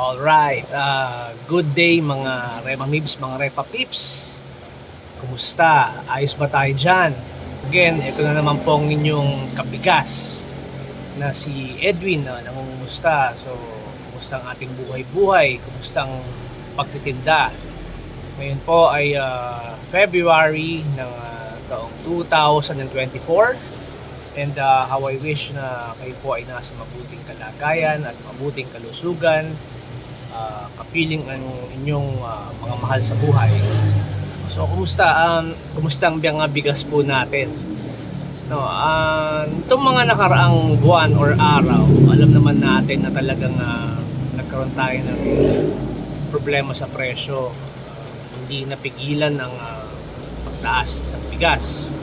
Alright, uh, good day mga Rema Mibs, mga Repa Pips. Kumusta? Ayos ba tayo dyan? Again, ito na naman po ang inyong kabigas na si Edwin na nangungumusta. So, kumusta ang ating buhay-buhay? Kumusta ang pagtitinda? Ngayon po ay uh, February ng uh, taong 2024. And uh, how I wish na kayo po ay nasa mabuting kalagayan at mabuting kalusugan, uh, kapiling ang inyong uh, mga mahal sa buhay. So, kumusta? Um, kumusta ang mga bigas po natin? No, uh, itong mga nakaraang buwan or araw, alam naman natin na talagang uh, nagkaroon tayo ng problema sa presyo. Hindi napigilan ang uh, pagtaas ng bigas.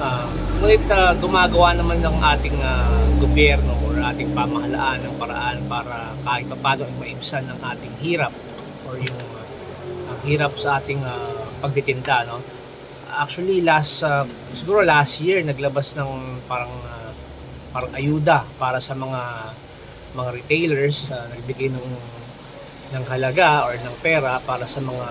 Uh, ngunit uh, gumagawa naman ng ating uh, gobyerno or ating pamahalaan ng paraan para kahit pa paano ay maibsan ang ating hirap or yung uh, ang hirap sa ating uh, pagtitinda no? Actually last uh, siguro last year naglabas ng parang uh, parang ayuda para sa mga mga retailers uh, nagbigay ng ng halaga or ng pera para sa mga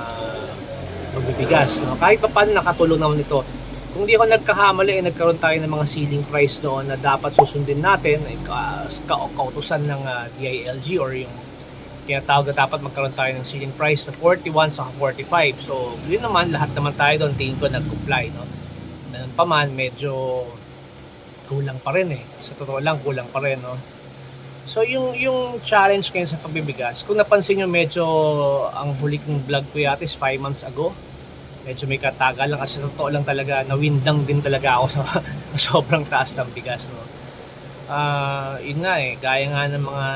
magbibigas no? Kahit pa paano nakatulong naman ito kung di ako nagkahamali, eh, nagkaroon tayo ng mga ceiling price doon na dapat susundin natin, eh, ka, ka, kautusan ng uh, DILG or yung tinatawag na dapat magkaroon tayo ng ceiling price na 41 sa 45. So, yun naman, lahat naman tayo doon, tingin ko nag-comply, no? Ganun pa man, medyo kulang pa rin eh. Sa totoo lang, kulang pa rin, no? So, yung, yung challenge ngayon sa pagbibigas, kung napansin nyo, medyo ang huli kong vlog ko yata is 5 months ago medyo may katagal lang kasi totoo lang talaga nawindang din talaga ako sa sobrang taas ng bigas no. Ah, uh, nga eh, gaya nga ng mga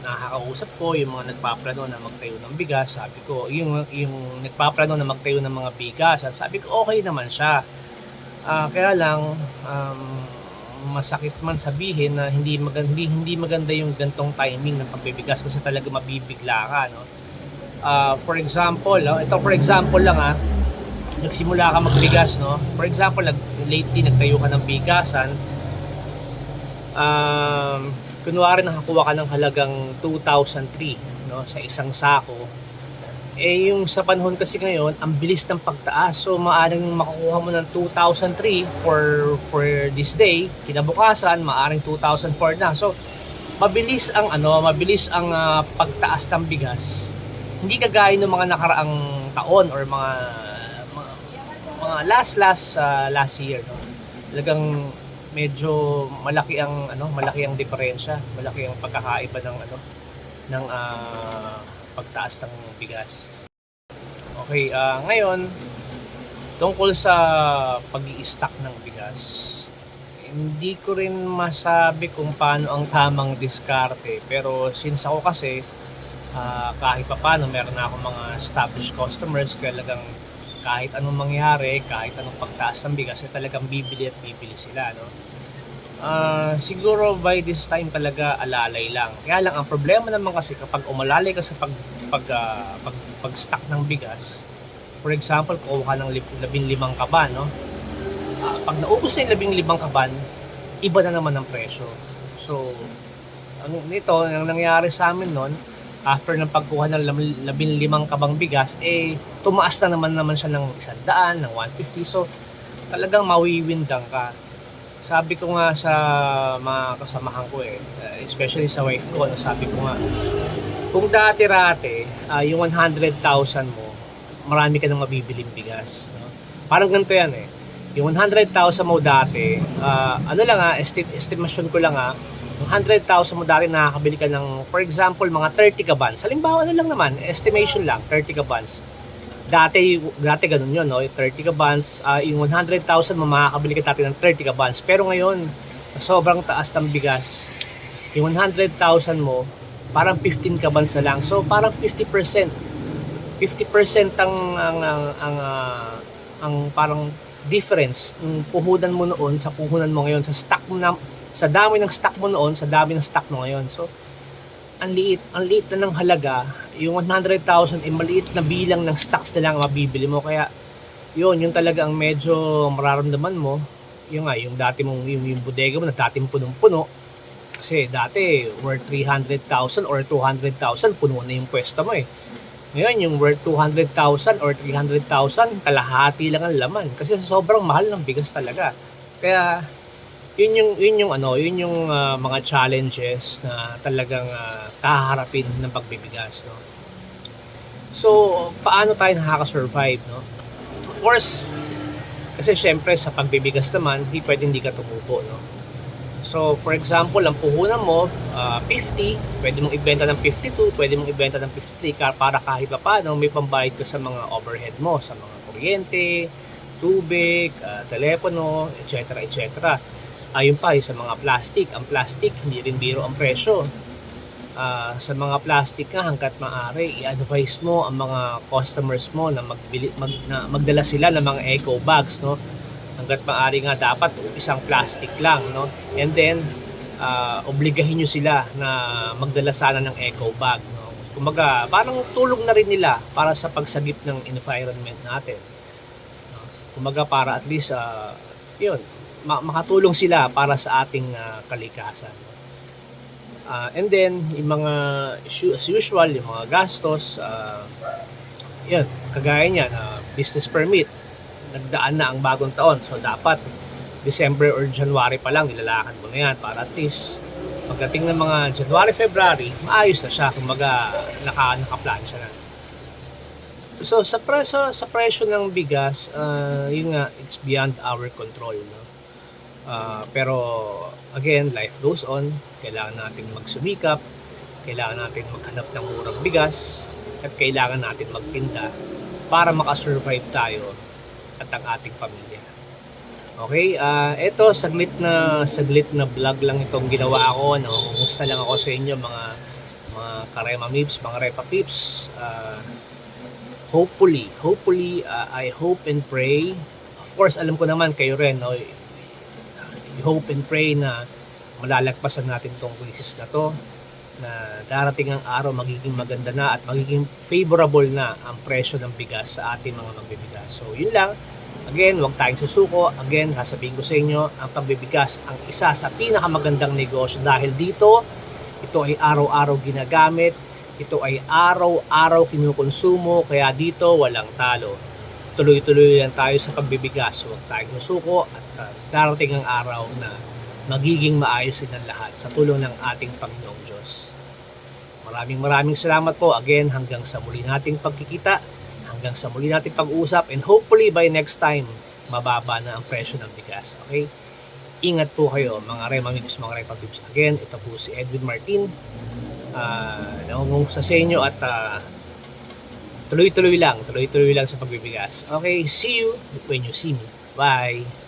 nakakausap ko, yung mga nagpaplano na magtayo ng bigas, sabi ko, yung yung nagpaplano na magtayo ng mga bigas, sabi ko okay naman siya. Uh, kaya lang um, masakit man sabihin na hindi maganda hindi, hindi maganda yung gantong timing ng pagbibigas kasi talaga mabibigla ka no. Uh, for example, uh, ito for example lang ah, nagsimula ka magbigas, no? For example, nag, lately nagtayo ka ng bigasan, um, kunwari nakakuha ka ng halagang 2,003 no, sa isang sako, eh yung sa panahon kasi ngayon, ang bilis ng pagtaas. So maaring makukuha mo ng 2,003 for for this day, kinabukasan maaring 2,004 na. So mabilis ang ano, mabilis ang uh, pagtaas ng bigas. Hindi kagaya ng mga nakaraang taon or mga mga last last uh, last year no. Talagang medyo malaki ang ano, malaki ang diferensya, malaki ang pagkakaiba ng ano ng uh, pagtaas ng bigas. Okay, uh, ngayon tungkol sa pag-i-stock ng bigas. Hindi ko rin masabi kung paano ang tamang diskarte, pero since ako kasi uh, kahit pa paano meron na akong mga established customers talagang kahit anong mangyari, kahit anong pagtaas ng bigas, eh, talagang bibili at bibili sila, no? Uh, siguro by this time talaga alalay lang. Kaya lang ang problema naman kasi kapag umalalay ka sa pag pag, uh, pag, pag stock ng bigas, for example, kuha ka ng labing limang kaban, no? Uh, pag naubos na yung labing limang kaban, iba na naman ang presyo. So, ang nito, ang nangyari sa amin noon, after ng pagkuha ng labing limang kabang bigas, eh, tumaas na naman naman siya ng isang daan, ng 150. So, talagang mawiwindang ka. Sabi ko nga sa mga kasamahan ko eh, especially sa wife ko, no, sabi ko nga, kung dati-rate, uh, yung 100,000 mo, marami ka nang mabibiling bigas. No? Parang ganito yan eh. Yung 100,000 mo dati, uh, ano lang ah, esti- estimation ko lang ah, 100,000 mo dati nakakabili ka ng, for example, mga 30 kabans. Halimbawa, ano lang naman, estimation lang, 30 kabans. Dati, dati ganun yun, no? 30 kabans, uh, yung 100,000 mo makakabili ka dati ng 30 kabans. Pero ngayon, sobrang taas ng bigas. Yung 100,000 mo, parang 15 kabans na lang. So, parang 50%. 50% ang, ang, ang, ang, uh, ang parang difference ng puhunan mo noon sa puhunan mo ngayon sa stock mo na sa dami ng stock mo noon, sa dami ng stock mo ngayon. So, ang liit, ang liit na ng halaga, yung 100,000 ay maliit na bilang ng stocks na lang mabibili mo. Kaya, yun, yung talaga ang medyo mararamdaman mo, yung nga, yung dati mong, yung, yung bodega mo na dating punong-puno, Kasi dati, worth 300,000 or 200,000, puno na yung pwesto mo eh. Ngayon, yung worth 200,000 or 300,000, kalahati lang ang laman. Kasi sobrang mahal ng bigas talaga. Kaya, yun yung, yun yung ano, yun yung ah, mga challenges na talagang uh, kaharapin ng pagbibigas, no? So, paano tayo nakaka-survive, no? Of course, kasi syempre sa pagbibigas naman, hindi pwede hindi ka tumubo, no? So, for example, ang puhunan mo, ah, 50, pwede mong ibenta ng 52, pwede mong ibenta ng 53 ka- para kahit pa paano may pambayad ka sa mga overhead mo, sa mga kuryente, tubig, ah, telepono, etc. etc. Ayun pa, yung sa mga plastic. Ang plastic, hindi rin biro ang presyo. Ah, sa mga plastic nga, hanggat maaari, i-advise mo ang mga customers mo na, magbili, mag, na magdala sila ng mga eco bags, no? hanggat maaari nga dapat isang plastic lang no and then ah, obligahin nyo sila na magdala sana ng eco bag no kumbaga parang tulong na rin nila para sa pagsagip ng environment natin no? kumbaga para at least ah, yun ma- makatulong sila para sa ating ah, kalikasan Ah, and then yung mga as usual yung mga gastos ah, yun kagaya niyan ah, business permit nagdaan na ang bagong taon. So, dapat December or January pa lang, nilalakad mo na yan para at least pagdating ng mga January, February, maayos na siya. Kumbaga, naka, nakaplan siya na. So, sa, pre, sa, sa presyo ng bigas, uh, yun nga, it's beyond our control. No? Ah, pero, again, life goes on. Kailangan natin magsumikap. Kailangan natin maghanap ng murang bigas. At kailangan natin magtinda para makasurvive tayo at ang ating pamilya. Okay, ah ito saglit na saglit na vlog lang itong ginawa ko, no. Kumusta lang ako sa inyo mga mga karema mips, mga repa pips. Ah, hopefully, hopefully ah, I hope and pray. Of course, alam ko naman kayo rin, no. Hope and pray na malalagpasan natin tong crisis na to na darating ang araw magiging maganda na at magiging favorable na ang presyo ng bigas sa ating mga magbibigas. So, yun lang. Again, huwag tayong susuko. Again, sasabihin ko sa inyo, ang pagbibigas ang isa sa pinakamagandang negosyo dahil dito, ito ay araw-araw ginagamit, ito ay araw-araw kinukonsumo, kaya dito walang talo. Tuloy-tuloy lang tayo sa pagbibigas. Huwag tayong susuko at uh, darating ang araw na magiging maayos din ang lahat sa tulong ng ating Panginoong Diyos. Maraming maraming salamat po again hanggang sa muli nating pagkikita, hanggang sa muli nating pag-usap and hopefully by next time mababa na ang presyo ng bigas. Okay? Ingat po kayo mga Rema Mips, mga Repa Pips. Again, ito po si Edwin Martin. Uh, naungong sa inyo at ah, tuloy-tuloy lang, tuloy-tuloy lang sa pagbibigas. Okay, see you when you see me. Bye!